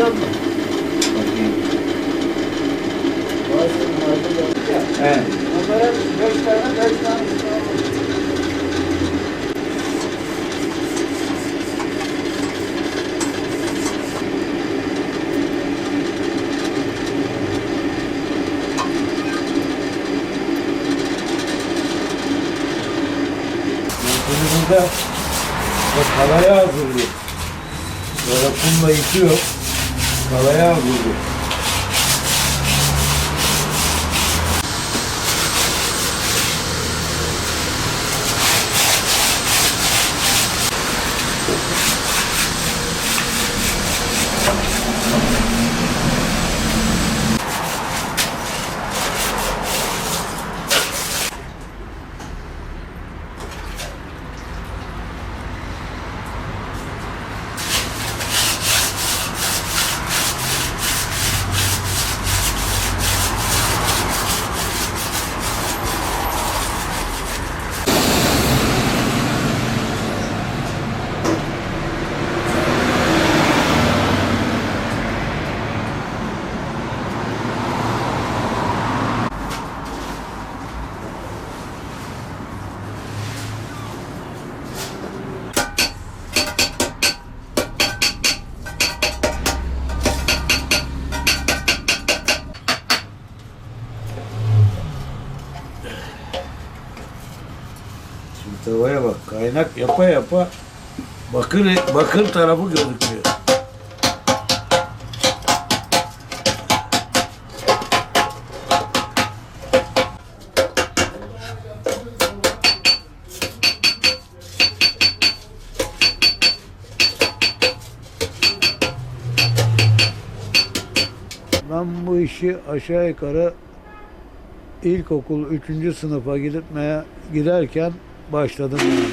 yapacağız mı? Bakayım. Bazı bunlarda. He. Onlara beş tane, beş tane İslam Şimdi burada o kalaya hazırlıyor. Böyle kumla yıkıyor. Kalaya hazırlıyor. Şimdi tavaya bak. Kaynak yapa yapa bakır bakır tarafı gözüküyor. Ben bu işi aşağı yukarı ilkokul 3. sınıfa gitmeye giderken başladım yani.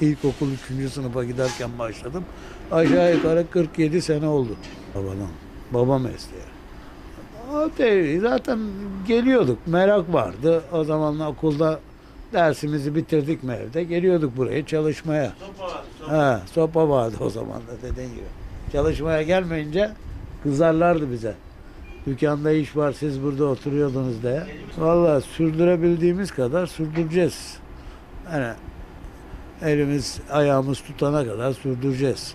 İlkokul 3. sınıfa giderken başladım. Aşağı yukarı 47 sene oldu babadan. Baba mesleği. O zaten geliyorduk. Merak vardı. O zaman okulda dersimizi bitirdik mi evde? Geliyorduk buraya çalışmaya. Ha, sopa vardı o zaman da dediğin gibi. Çalışmaya gelmeyince kızarlardı bize. Dükkanda iş var siz burada oturuyordunuz diye. Vallahi sürdürebildiğimiz kadar sürdüreceğiz. Yani elimiz ayağımız tutana kadar sürdüreceğiz.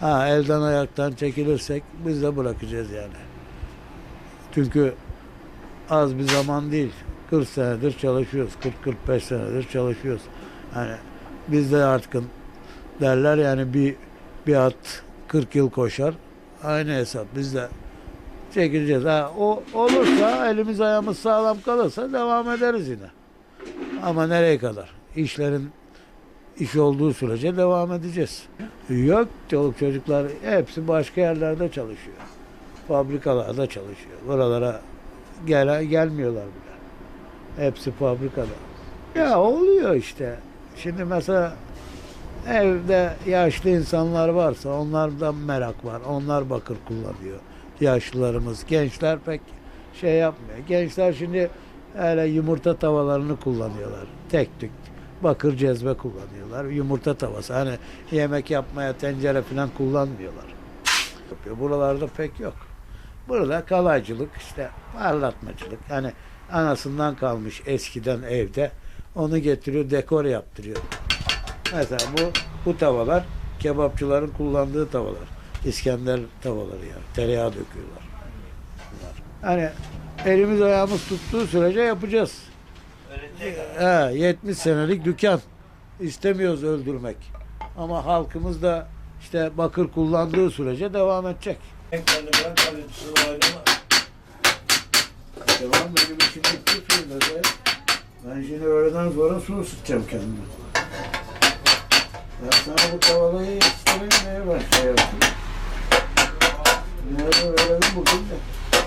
Ha elden ayaktan çekilirsek biz de bırakacağız yani. Çünkü az bir zaman değil. 40 senedir çalışıyoruz. 40-45 senedir çalışıyoruz. Yani biz de artık derler yani bir bir at 40 yıl koşar. Aynı hesap biz de çekileceğiz. Ha, o olursa elimiz ayağımız sağlam kalırsa devam ederiz yine. Ama nereye kadar? İşlerin iş olduğu sürece devam edeceğiz. Yok çoluk çocuklar hepsi başka yerlerde çalışıyor. Fabrikalarda çalışıyor. Buralara gel gelmiyorlar bile. Hepsi fabrikada. Ya oluyor işte. Şimdi mesela evde yaşlı insanlar varsa onlardan merak var. Onlar bakır kullanıyor. Yaşlılarımız, gençler pek şey yapmıyor. Gençler şimdi öyle yumurta tavalarını kullanıyorlar. Tek tük bakır cezve kullanıyorlar. Yumurta tavası. Hani yemek yapmaya tencere falan kullanmıyorlar. Yapıyor. Buralarda pek yok. Burada kalaycılık işte parlatmacılık. Hani anasından kalmış eskiden evde. Onu getiriyor dekor yaptırıyor. Mesela bu bu tavalar kebapçıların kullandığı tavalar. İskender tavaları yani. Tereyağı döküyorlar. Hani elimiz ayağımız tuttuğu sürece yapacağız. He, 70 senelik dükkan. İstemiyoruz öldürmek. Ama halkımız da işte bakır kullandığı sürece devam edecek. Devam benim işim bitti şimdi. Ben şimdi öğleden sonra su ısıtacağım kendime. Ben sana bu tavalayı yetiştireyim neye ben verelim bugün de.